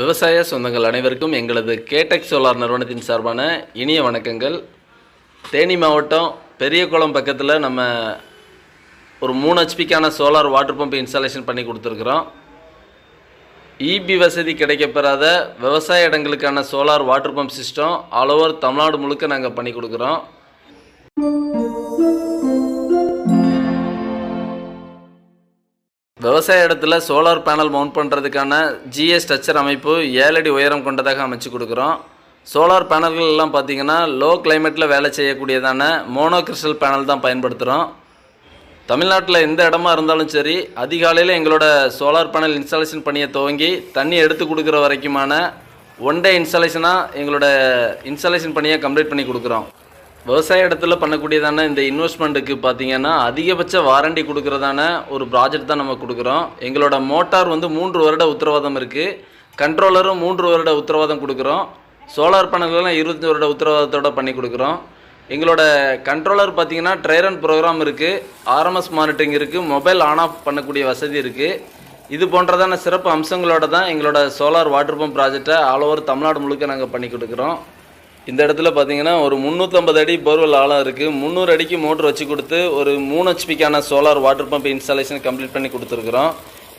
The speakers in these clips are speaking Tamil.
விவசாய சொந்தங்கள் அனைவருக்கும் எங்களது கேடெக் சோலார் நிறுவனத்தின் சார்பான இனிய வணக்கங்கள். தேனி மாவட்டம் பெரியகுளம் பக்கத்தில் நம்ம ஒரு மூணு ஹெச்பிக்கான சோலார் வாட்டர் பம்ப் இன்ஸ்டாலேஷன் பண்ணி கொடுத்துருக்குறோம். இபி வசதி கிடைக்கப்பெறாத விவசாய இடங்களுக்கான solar water pump system all over Tamil Nadu முழுக்க நாங்கள் பண்ணி கொடுக்குறோம். விவசாய இடத்துல சோலார் பேனல் மவுண்ட் பண்ணுறதுக்கான ஜிஎஸ் ஸ்ட்ரக்சர் அமைப்பு ஏழடி உயரம் கொண்டதாக அமைச்சு கொடுக்குறோம். சோலார் பேனல்கள் எல்லாம் பார்த்தீங்கன்னா லோ கிளைமேட்டில் வேலை செய்யக்கூடியதான மோனோ கிறிஸ்டல் பேனல் தான் பயன்படுத்துகிறோம் தமிழ்நாட்டில் எந்த இடமா இருந்தாலும் சரி அதிகாலையில் எங்களோட சோலார் பேனல் இன்ஸ்டாலேஷன் பணியை துவங்கி தண்ணி எடுத்து கொடுக்குற வரைக்குமான ஒன் டே இன்ஸ்டாலேஷனாக எங்களோட இன்ஸ்டாலேஷன் பணியை கம்ப்ளீட் பண்ணி கொடுக்குறோம். விவசாய இடத்துல பண்ணக்கூடியதான இந்த இன்வெஸ்ட்மெண்ட்டுக்கு பார்த்தீங்கன்னா அதிகபட்ச வாரண்டி கொடுக்குறதான ஒரு ப்ராஜெக்ட் தான் நம்ம கொடுக்குறோம். எங்களோட மோட்டார் வந்து மூன்று வருட உத்தரவாதம் இருக்குது கண்ட்ரோலரும் மூன்று வருட உத்தரவாதம் கொடுக்குறோம். சோலார் பேனல்கள்லாம் இருபத்தி வருட உத்தரவாதத்தோட பண்ணி கொடுக்குறோம். எங்களோட கண்ட்ரோலர் பார்த்தீங்கன்னா ட்ரைரன் ப்ரோக்ராம் இருக்குது ஆர்எம்எஸ் மானிட்டரிங் இருக்குது மொபைல் ஆன் ஆஃப் பண்ணக்கூடிய வசதி இருக்குது இது போன்றதான சிறப்பு அம்சங்களோட தான் எங்களோட சோலார் வாட்டர் பம்ப் ப்ராஜெக்டை ஆல் ஓவர் தமிழ்நாடு முழுக்க நாங்கள் பண்ணி கொடுக்குறோம். இந்த இடத்துல பார்த்தீங்கன்னா ஒரு முந்நூற்றம்பது அடி போர்வெல் ஆழம் இருக்குது முந்நூறு அடிக்கு மோட்டர் வச்சு கொடுத்து ஒரு மூணு ஹெச்பிக்கான solar water pump installation complete பண்ணி கொடுத்துருக்குறோம்.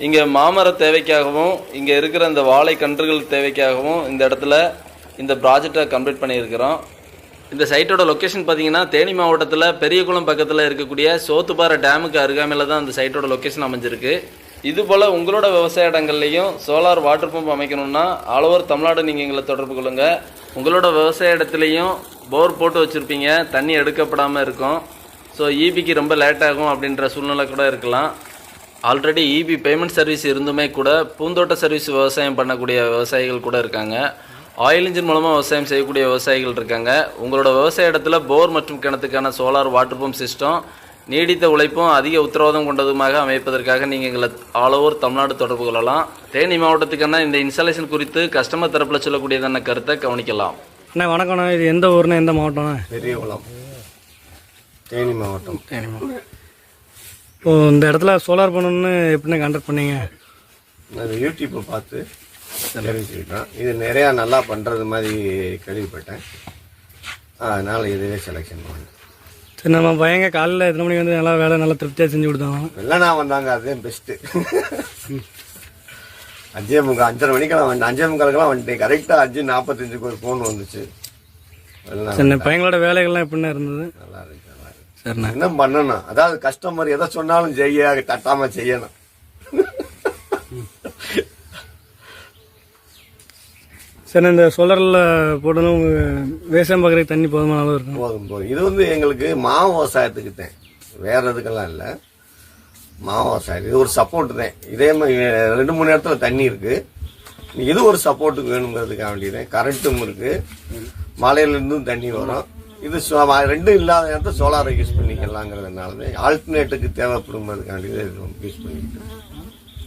இங்கே மாமர தேவைக்காகவும் இங்கே இருக்கிற இந்த வாழை கன்றுகள் தேவைக்காகவும் இந்த இடத்துல இந்த ப்ராஜெக்டை கம்ப்ளீட் பண்ணியிருக்கிறோம். இந்த சைட்டோட லொக்கேஷன் பார்த்தீங்கன்னா தேனி மாவட்டத்தில் பெரியகுளம் பக்கத்தில் இருக்கக்கூடிய சோத்துப்பாறை டேமுக்கு அருகாமையில் தான் இந்த சைட்டோட லொக்கேஷன் அமைஞ்சிருக்கு. இது போல் உங்களோட விவசாய இடங்கள்லையும் சோலார் வாட்டர் பம்ப் அமைக்கணும்னா ஆல் ஓவர் தமிழ்நாடு நீங்கள் எங்களை தொடர்பு கொள்ளுங்கள் உங்களோட விவசாய இடத்துலையும் போர் போட்டு வச்சுருப்பீங்க தண்ணி எடுக்கப்படாமல் இருக்கும். ஸோ ஈபிக்கு ரொம்ப லேட் ஆகும் அப்படின்ற சூழ்நிலை கூட இருக்கலாம். ஆல்ரெடி இபி பேமெண்ட் சர்வீஸ் இருந்துமே கூட பூந்தோட்ட சர்வீஸ் விவசாயம் பண்ணக்கூடிய விவசாயிகள் கூட இருக்காங்க. ஆயில் இன்ஜின் மூலமாக விவசாயம் செய்யக்கூடிய விவசாயிகள் இருக்காங்க. உங்களோட விவசாய இடத்துல போர் மற்றும் கிணத்துக்கான சோலார் வாட்டர் பம்ப் சிஸ்டம் நீடித்த உழைப்பும் அதிக உத்தரவாதம் கொண்டதுமாக அமைப்பதற்காக நீங்கள் எங்களை ஆல் ஓவர் தமிழ்நாடு தொடர்பு கொள்ளலாம். தேனி மாவட்டத்துக்கான இந்த இன்ஸ்டாலேஷன் குறித்து கஸ்டமர் தரப்பில் சொல்லக்கூடியதான கருத்தை கவனிக்கலாம். அண்ணா வணக்கம்ண்ணா இது எந்த ஊர்ண்ணா எந்த மாவட்டம்ண்ணா? பெரியகுளம். தேனி மாவட்டம். இப்போ இந்த இடத்துல சோலார் பண்ணணும்னு எப்படிண்ணா கான்டாக்ட் பண்ணீங்க? நான் யூடியூப்பை பார்த்து தெரிவிச்சுக்கிட்டேன் இது நிறையா நல்லா பண்ணுறது மாதிரி கேள்விப்பட்டேன். அதனால் இதுவே செலெக்ஷன் பண்ணேன் சரி நம்ம பையங்க காலையில் எத்தனை மணிக்கு வந்து நல்லா வேலை நல்லா திருப்தியாக செஞ்சு கொடுத்தாங்க? வெள்ளனா வந்தாங்க அதுதான் பெஸ்ட்டு அஞ்சே முக்கால் அஞ்சரை மணிக்கெல்லாம் வந்து அஞ்சே முக்காலுக்கெல்லாம் வந்துட்டேன். கரெக்டாக அஞ்சு நாற்பத்தஞ்சுக்கு ஒரு ஃபோன் வந்துச்சு. சரி பையங்களோட வேலைகள்லாம் எப்படிண்ணா இருந்தது? நல்லா இருக்கு என்ன பண்ணணும்? அதாவது கஸ்டமர் எதை சொன்னாலும் செய்ய தட்டாம செய்யணும். சரி இந்த சோலரில் போடணும் விவசாயம் பார்க்குறதுக்கு தண்ணி போதுமான அளவு இருக்கும் போதும் போதும். இது வந்து எங்களுக்கு மா விவசாயத்துக்கு தான். வேற இதுக்கெல்லாம் இல்லை. மா விவசாயம். இது ஒரு சப்போர்ட் தான். இதே மாதிரி ரெண்டு மூணு இடத்துல தண்ணி இருக்குது இது ஒரு சப்போர்ட்டுக்கு வேணுங்கிறதுக்காக வேண்டியதான் கரண்ட்டும் இருக்குது மலையிலேருந்தும் தண்ணி வரும். இது சோ- ரெண்டும் இல்லாத இடத்துல சோலாரை யூஸ் பண்ணிக்கலாங்கிறதுனால தான் ஆல்டர்னேட்டுக்கு தேவைப்படுங்கிறதுக்காண்டி யூஸ் பண்ணிக்கிட்டு